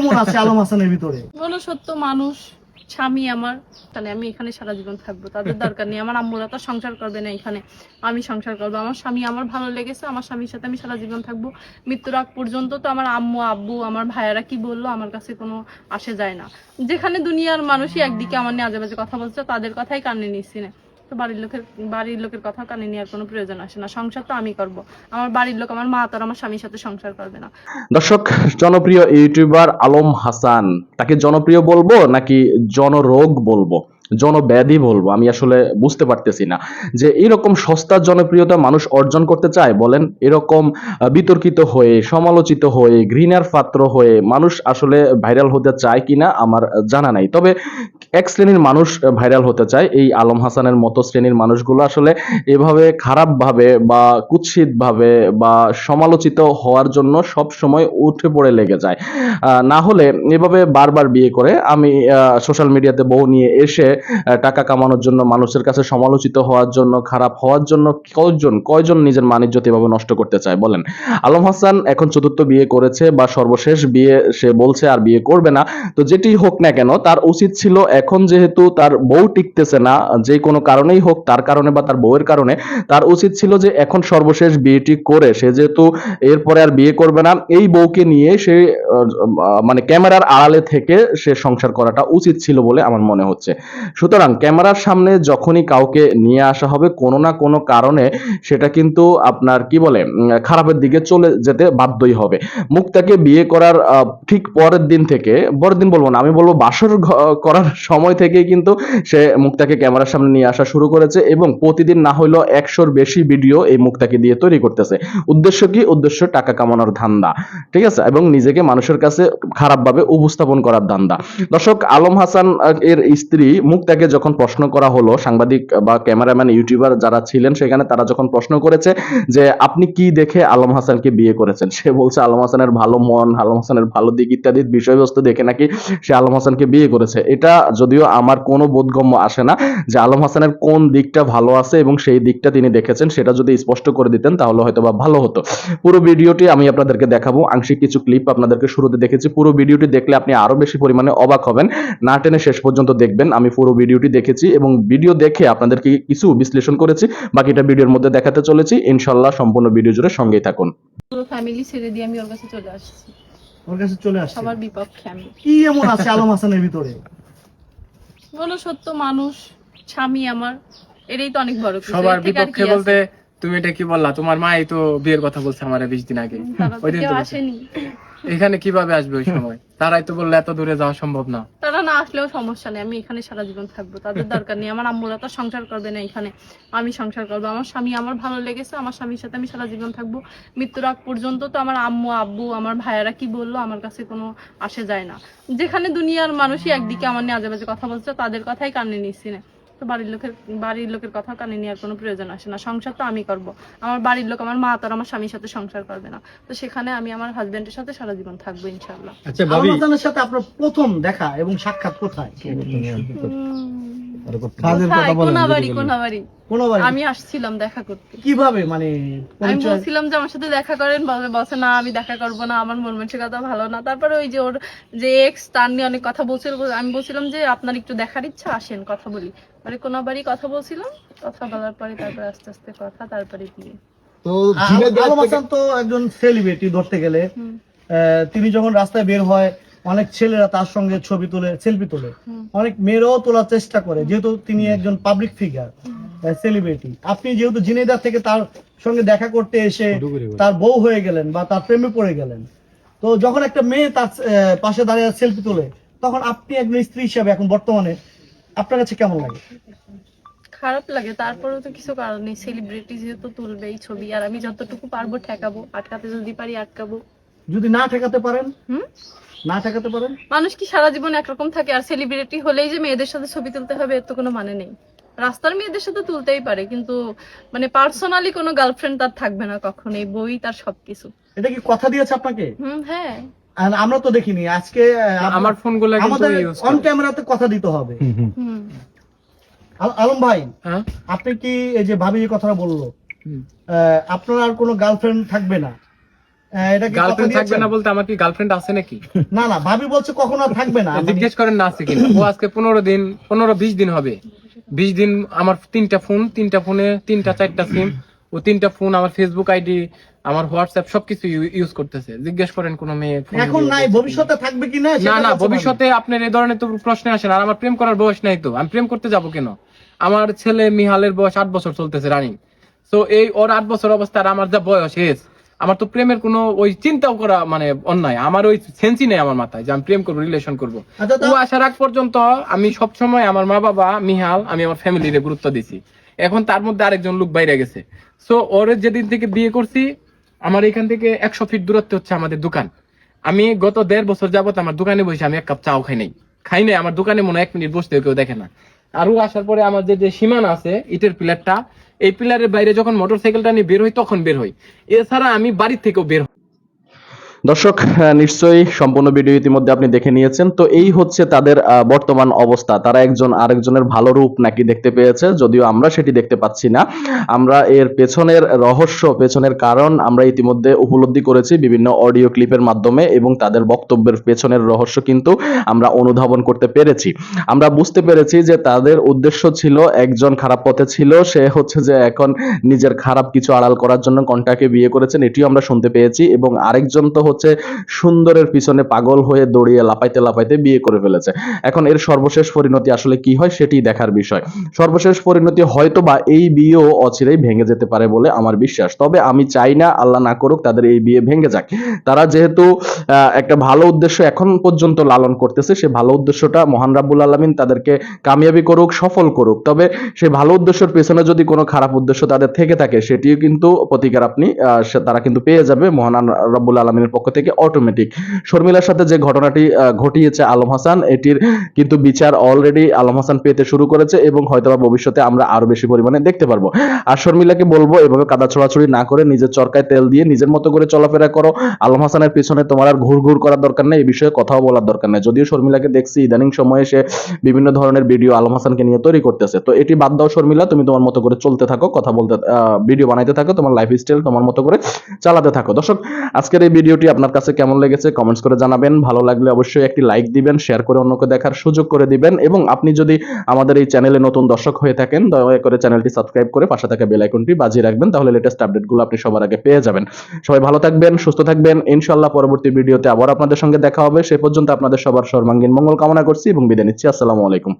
এমন আছে আলম হাসানের ভিতরে? বলো, সত্য মানুষ, স্বামী আমার। তাহলে আমি এখানে সারা জীবন থাকব, তাদের দরকার নেই। আমার আম্মুরা তো সংসার করবে না এখানে। আমি সংসার করব। আমার স্বামী আমার ভালো লেগেছে, আমার স্বামীর সাথে আমি সারা জীবন থাকব। মৃত্যুর আগ পর্যন্ত তো আমার আম্মু, আব্বু, আমার ভাইয়েরা কি বলল, আমার কাছে কোনো আসে যায় না। যেখানে দুনিয়ার মানুষই একদিকে আমার নিয়ে আজে বাজে কথা বলছে, তাদের কথাই কানে নিচ্ছি না তো বাড়ির লোকের বাড়ির লোকের কথা কানে নেওয়ার কোনো প্রয়োজন আসে না। সংসার তো আমি করব। আমার বাড়ির লোক, আমার মা আর আমার স্বামীর সাথে সংসার করবে না। দর্শক, জনপ্রিয় ইউটিউবার আলম হাসান, তাকে জনপ্রিয় বলব নাকি জনরোগ বলব? জনব্যাধি বলব, আমি আসলে বুঝতে পারতেছি না। যে এরকম সস্তা জনপ্রিয়তা মানুষ অর্জন করতে চায়, বলেন, এরকম বিতর্কিত হয়ে, সমালোচিত হয়ে, ঘৃণার পাত্র হয়ে মানুষ আসলে ভাইরাল হতে চায় কিনা আমার জানা নাই। তবে এক শ্রেণির মানুষ ভাইরাল হতে চায়, এই আলম হাসানের মতো শ্রেণির মানুষগুলো আসলে এভাবে খারাপভাবে বা কুৎসিতভাবে বা সমালোচিত হওয়ার জন্য সব সময় উঠে পড়ে লেগে যায়। না হলে এভাবে বারবার বিয়ে করে, আমি সোশ্যাল মিডিয়াতে বউ নিয়ে এসে টাকা কামানোর জন্য, মানুষের কাছে সমালোচিত হওয়ার জন্য, খারাপ হওয়ার জন্য কয়জন কয়জন নিজের মানিজ্যত এভাবে নষ্ট করতে চায়? বলেন। আলম হাসান এখন চতুর্থ বিয়ে করেছে বা সর্বশেষ বিয়ে সে বলছে আর বিয়ে করবে না। তো যেটি হোক না কেন, তার উচিত ছিল এখন যেহেতু তার বউ টিকতেছে না, যে কোনো কারণেই হোক, তার কারণে বা তার বউয়ের কারণে, তার উচিত ছিল যে এখন সর্বশেষ বিয়েটি করে। সে যেহেতু এরপরে আর বিয়ে করবে না, এই বউকে নিয়ে সে মানে ক্যামেরার আড়ালে থেকে সে সংসার করাটা উচিত ছিল বলে আমার মনে হচ্ছে। সুতরাং ক্যামেরার সামনে যখনই কাউকে নিয়ে আসা হবে, কোনো না কোনো কারণে সেটা কিন্তু আপনার কি বলে খারাপের দিকে চলে যেতে বাধ্যই হবে। মুক্তাকে বিয়ে করার ঠিক পরের দিন থেকে, পরের দিন বলব না, আমি বলব বাসর করার সময় থেকেই কিন্তু সে মুক্তাকে ক্যামেরার সামনে নিয়ে আসা শুরু করেছে এবং প্রতিদিন না হইলেও একশোর বেশি ভিডিও এই মুক্তাকে দিয়ে তৈরি করতেছে। উদ্দেশ্য কি? উদ্দেশ্য টাকা কামানোর ধান্দা। ঠিক আছে? এবং নিজেকে মানুষের কাছে খারাপভাবে উপস্থাপন করার ধান্দা। দর্শক, আলম হাসান এর স্ত্রী মুক্তাকে যখন প্রশ্ন করা হলো, সাংবাদিক বা ক্যামেরাম্যান, ইউটিউবার যারা ছিলেন সেখানে তারা যখন প্রশ্ন করেছে যে, আপনি কি দেখে আলম হাসানকে বিয়ে করেছেন? সে বলছে, আলম হাসানের ভালো মন, আলম হাসানের ভালো দিক ইত্যাদি বিষয়বস্তু দেখে নাকি সে আলম হাসানকে বিয়ে করেছে? এটা যদিও আমার কোনো বোধগম্য আসে না যে, আলম হাসানের কোন দিকটা ভালো আছে এবং সেই দিকটা তিনি দেখেছেন, সেটা যদি স্পষ্ট করে দিতেন, তাহলে হয়তো বা ভালো হতো। পুরো ভিডিওটি আমি আপনাদেরকে দেখাবো। আংশিক কিছু ক্লিপ আপনাদেরকে শুরুতে দেখেছি। পুরো ভিডিওটি দেখলে আপনি আরও বেশি পরিমাণে অবাক হবেন। না টেনে শেষ পর্যন্ত দেখবেন। আমি পুরো ভিডিওটি দেখেছি এবং ভিডিও দেখে আপনাদেরকে কিছু বিশ্লেষণ করেছি। বাকিটা ভিডিওর মধ্যে দেখাতে চলেছি। ইনশাল্লাহ সম্পূর্ণ ভিডিও জুড়ে সঙ্গেই থাকুন। পুরো ফ্যামিলি ছেড়ে দিয়ে আমি ওর কাছে চলে আসছি। ওর কাছে চলে আসছে? সবার বিপক্ষে আমি। কি এমন আছে আলম হাসানের ভিতরে? বলো সত্য মানুষ স্বামী আমার এটাই তো অনেক বড় কিছু। সবার এর থেকে আর কি বিপক্ষে বলতে তুমি এটা কি বললা? তোমার মাই তো বিয়ের কথা বলছে আমার বিশ দিন আগে। ওই দিন তো আসেনি। এখানে কীভাবে আসবে ওই সময়? তারাই তো বললে এত দূরে যাওয়া সম্ভব না। তারা না আসলেও সমস্যা নেই আমি এখানে সারা জীবন থাকব তাদের দরকার নেই। আমার আম্মুরা তো সংসার করবে না এখানে আমি সংসার করব। আমার স্বামী আমার ভালো লেগেছে আমার স্বামীর সাথে আমি সারা জীবন থাকব। মৃত্যুর আগ পর্যন্ত তো আমার আম্মু আব্বু আমার ভাইয়েরা কি বলল আমার কাছে কোনো আসে যায় না। যেখানে দুনিয়ার মানুষই একদিকে আমার নিয়ে আজে বাজে কথা বলছে তাদের কথাই কানে নিচ্ছি না। তো বাড়ির লোকের বাড়ির লোকের কথা কানে নেওয়ার কোনো প্রয়োজন আসে না। সংসার তো আমি করব। আমার বাড়ির লোক আমার মা তো আমার স্বামীর সাথে সংসার করবে না। তো সেখানে আমি আমার হাজবেন্ডের সাথে সারা জীবন থাকব ইনশাল্লাহ আচ্ছা সাথে আপনার প্রথম দেখা এবং সাক্ষাৎ কোথায়? কাজের কথা বলেন কোনাবাড়ি কোনাবাড়ি। আমি আসছিলাম দেখা করতে। কীভাবে? মানে আমি বলছিলাম যে আমার সাথে দেখা করেন বলছে না আমি দেখা করব না আমার মন মানসিকতা ভালো না। তারপরে ওই যে ওর যে এক্স তার নিয়ে অনেক কথা বলছিল। আমি বলছিলাম যে আপনার একটু দেখার ইচ্ছা আসেন কথা বলি। মানে কোন কোনাবাড়ি কথা বলছিলাম কথা বলার পরে তারপরে আস্তে আস্তে কথা তারপরে বিয়ে। তো আলম হাসান তো একজন সেলিব্রিটি ধরতে গেলে। আহ, তিনি যখন রাস্তায় বের হয় অনেক ছেলেরা তার সঙ্গে ছবি তোলে সেলফি তোলে। অনেক মেয়েরাও তোলার চেষ্টা করে যেহেতু তিনি একজন পাবলিক ফিগার সেলিব্রিটি আপনি যেহেতু জিনেদা থেকে তার সঙ্গে দেখা করতে এসে তার বউ হয়ে গেলেন বা তার প্রেমে পড়ে গেলেন তো যখন একটা মেয়ে তার পাশে দাঁড়িয়ে সেলফি তোলে তখন আপনি একজন স্ত্রী হিসাবে এখন বর্তমানে আপনার কাছে কেমন লাগে? খারাপ লাগে তারপরেও তো কিছু কারণ নেই। সেলিব্রিটি যেহেতু তুলবে এই ছবি আর আমি যতটুকু পারব ঠেকাবো আটকাতে যদি পারি আটকাবো। যদি না ঠেকাতে পারেন? না ঠেকাতে পারেন? মানুষ কি সারা জীবন একরকম থাকে আর সেলিব্রিটি হলেই যে মেয়েদের সাথে ছবি তুলতে হবে এর তো কোনো মানে নেই। রাস্তার মেয়েদের সাথে তুলতেই পারে কিন্তু মানে পার্সোনালি কোনো গার্লফ্রেন্ড তার থাকবে না কখনোই বই তার সবকিছু। এটা কি কথা দিয়েছে আপনাকে? হুম হ্যাঁ। আর আমরা তো দেখিনি আজকে আমার ফোনগুলো কিন্তু আমাদের অন ক্যামেরাতে কথা দিতে হবে। আল- আলম ভাই হ্যাঁ? আপনি কি এই যে ভাবি কথাটা বলল আহ, আপনার আর কোনো গার্লফ্রেন্ড থাকবে না? গার্লফ্রেন্ড থাকবে না বলতে আমার কি গার্লফ্রেন্ড আছে নাকি? না না ভাবি বলছে কখনো থাকবে না। মানে- জিজ্ঞেস করেন না আছে কিনা। ও আজকে পনেরো দিন পনেরো বিশ দিন হবে। বিশ দিন আমার তিনটা ফোন তিনটা ফোনে তিনটা চারটা সিম ও তিনটা ফোন আমার ফেসবুক আইডি আমার হোয়াটসঅ্যাপ সবকিছু ইউজ করতেছে। জিজ্ঞেস করেন কোনো মেয়ে এখন নাই ভবিষ্যতে থাকবে না না ভবিষ্যতে আপনার এই ধরনের তো প্রশ্ন আসে না আর আমার প্রেম করার বয়স নাই তো। আমি প্রেম করতে যাব কেন? আমার ছেলে মিহালের বয়স আট বছর চলতেছে রানিং তো এই ওর আট বছর অবস্থা আর আমার যা বয়স এস আমার তো প্রেমের কোনো ওই চিন্তাও করা মানে অন্যায়। আমার ওই সেন্সই নেই আমার মাথায় যে আমি প্রেম করব রিলেশন করব। আচ্ছা, ও আসার আগ পর্যন্ত আমি সব সময় আমার মা বাবা মিহাল আমি আমার ফ্যামিলিরে গুরুত্ব দিছি। এখন তার মধ্যে আরেকজন লোক বাইরে গেছে। সো ওর যেদিন থেকে বিয়ে করছি আমার এখান থেকে একশো ফিট দূরত্বে হচ্ছে আমাদের দোকান। আমি গত দেড় বছর যাবত আমার দোকানে বসে আমি এক কাপ চাও খাই নাই। খাই নাই আমার দোকানে মনে হয় এক মিনিট বসতে কেউ দেখে না। আর ও আসার পরে আমার যে যে সীমানা আছে ইটের পিলারটা এই পিলারের বাইরে যখন মোটরসাইকেলটা নিয়ে বের হই, তখন বের হই। এছাড়া আমি বাড়ির থেকেও বের হই দর্শক নিশ্চয়ই সম্পূর্ণ ভিডিও ইতিমধ্যে আপনি দেখে নিয়েছেন। তো এই হচ্ছে তাদের বর্তমান অবস্থা। তারা একজন আরেকজনের ভালো রূপ নাকি দেখতে পেয়েছে, যদিও আমরা সেটি দেখতে পাচ্ছি না। আমরা এর পেছনের রহস্য, পেছনের কারণ আমরা ইতিমধ্যে উপলব্ধি করেছি বিভিন্ন অডিও ক্লিপের মাধ্যমে এবং তাদের বক্তব্যের পেছনের রহস্য কিন্তু আমরা অনুধাবন করতে পেরেছি। আমরা বুঝতে পেরেছি যে তাদের উদ্দেশ্য ছিল, একজন খারাপ পথে ছিল, সে হচ্ছে যে এখন নিজের খারাপ কিছু আড়াল করার জন্য কন্টাকে বিয়ে করেছেন, এটিও আমরা শুনতে পেয়েছি এবং আরেকজন তো হচ্ছে সুন্দরের পিছনে পাগল হয়ে দৌড়িয়ে লাপাইতে লাপাইতে বিয়ে করে ফেলেছে। এখন এর সর্বশেষ পরিণতি আসলে কি হয় সেটি দেখার বিষয়। সর্বশেষ পরিণতি হয়তো বা এই বিয়েও অচিরেই ভেঙে যেতে পারে বলে আমার বিশ্বাস। তবে আমি চাই না আল্লাহ না করুক তাদের এই বিয়ে ভেঙে যাক। তারা যেহেতু একটা ভালো উদ্দেশ্য এখন পর্যন্ত লালন করতেছে, সে ভালো উদ্দেশ্যটা মহান রাব্বুল আলমিন তাদেরকে কামিয়াবি করুক, সফল করুক। তবে সেই ভালো উদ্দেশ্যের পেছনে যদি কোনো খারাপ উদ্দেশ্য তাদের থেকে থাকে, সেটিও কিন্তু প্রতিকার আপনি তারা কিন্তু পেয়ে যাবে মহান রব্বুল আলমিনের পক্ষ থেকে অটোমেটিক শর্মিলার সাথে যে ঘটনাটি ঘটিয়েছে আলম হাসান, এটির কিন্তু বিচার অলরেডি আলম হাসান পেতে শুরু করেছে এবং হয়তোবা ভবিষ্যতে আমরা আরও বেশি পরিমাণে দেখতে পারব। আর শর্মিলাকে বলব, এভাবে কাদা ছড়াছড়ি না করে নিজের চরকায় তেল দিয়ে নিজের মতো করে চলাফেরা করো। আলম হাসানের পিছনে তোমার আর ঘুর ঘুর করার দরকার নেই এই বিষয়ে কথাও বলার দরকার নেই। যদিও শর্মিলাকে দেখছি, ইদানিং সময়ে সে বিভিন্ন ধরনের ভিডিও আলম হাসানকে নিয়ে তৈরি করতেছে। তো এটি বাদ দাও শর্মিলা, তুমি তোমার মতো করে চলতে থাকো, কথা বলতে ভিডিও বানাইতে থাকো, তোমার লাইফ স্টাইল তোমার মতো করে চালাতে থাকো। দর্শক, আজকের এই ভিডিওটি আপনার কাছে কেমন লেগেছে কমেন্টস করে জানাবেন। ভালো লাগলে অবশ্যই একটি লাইক দিবেন শেয়ার করে অন্যকে দেখার সুযোগ করে দিবেন এবং আপনি যদি আমাদের এই চ্যানেলে নতুন দর্শক হয়ে থাকেন, দয়া করে চ্যানেলটি সাবস্ক্রাইব করে পাশে থাকা বেল আইকনটি বাজিয়ে রাখবেন, তাহলে লেটেস্ট আপডেটগুলো আপনি সবার আগে পেয়ে যাবেন। সবাই ভালো থাকবেন, সুস্থ থাকবেন। ইনশাআল্লাহ পরবর্তী ভিডিওতে আবার আপনাদের সঙ্গে দেখা হবে। সে পর্যন্ত আপনাদের সবার সর্বাঙ্গীন মঙ্গল কামনা করছি এবং বিদায় নিচ্ছি। আসসালামু আলাইকুম।